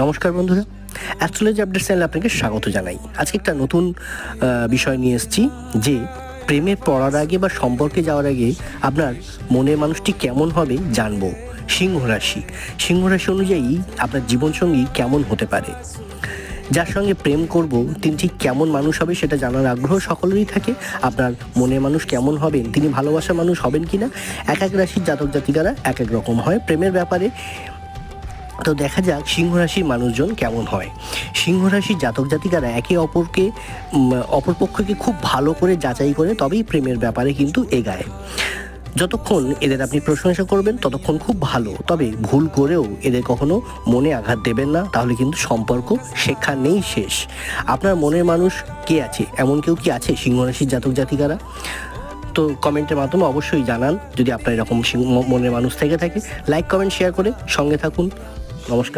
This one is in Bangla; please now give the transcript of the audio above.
নমস্কার বন্ধুরা। অ্যাস্ট্রোলজি আপডেট চ্যানেলে আপনাকে স্বাগত জানাই। আজকে একটা নতুন বিষয় নিয়ে এসেছি যে প্রেমে পড়ার আগে বা সম্পর্কে যাওয়ার আগে আপনার মনের মানুষটি কেমন হবে জানব। সিংহ রাশি। সিংহ রাশি অনুযায়ী আপনার জীবনসঙ্গী কেমন হতে পারে? যার সঙ্গে প্রেম করব, তিনি ঠিক কেমন মানুষ হবে সেটা জানার আগ্রহ সকলেরই থাকে। আপনার মনের মানুষ কেমন হবেন, তিনি ভালোবাসার মানুষ হবেন কি না এক এক রাশির জাতক জাতিকারা এক এক রকম হয় প্রেমের ব্যাপারে। তো দেখা যাক সিংহ রাশির মানুষজন কেমন হয়। সিংহ রাশির জাতক জাতিকারা একে অপরকে উম, অপরপক্ষকে খুব ভালো করে যাচাই করে তবেই প্রেমের ব্যাপারে কিন্তু এগায়। যতক্ষণ এদের আপনি প্রশংসা করবেন ততক্ষণ খুব ভালো। তবে ভুল করেও এদের কখনো মনে আঘাত দেবেন না তাহলে কিন্তু সম্পর্ক শেখা নেই শেষ। আপনার মনের মানুষ কে আছে? এমন কেউ কি আছে সিংহ রাশির জাতক জাতিকারা? তো কমেন্টের মাধ্যমে অবশ্যই জানান যদি আপনার এরকম মনের মানুষ থেকে থাকে। লাইক কমেন্ট শেয়ার করে সঙ্গে থাকুন। নমস্কার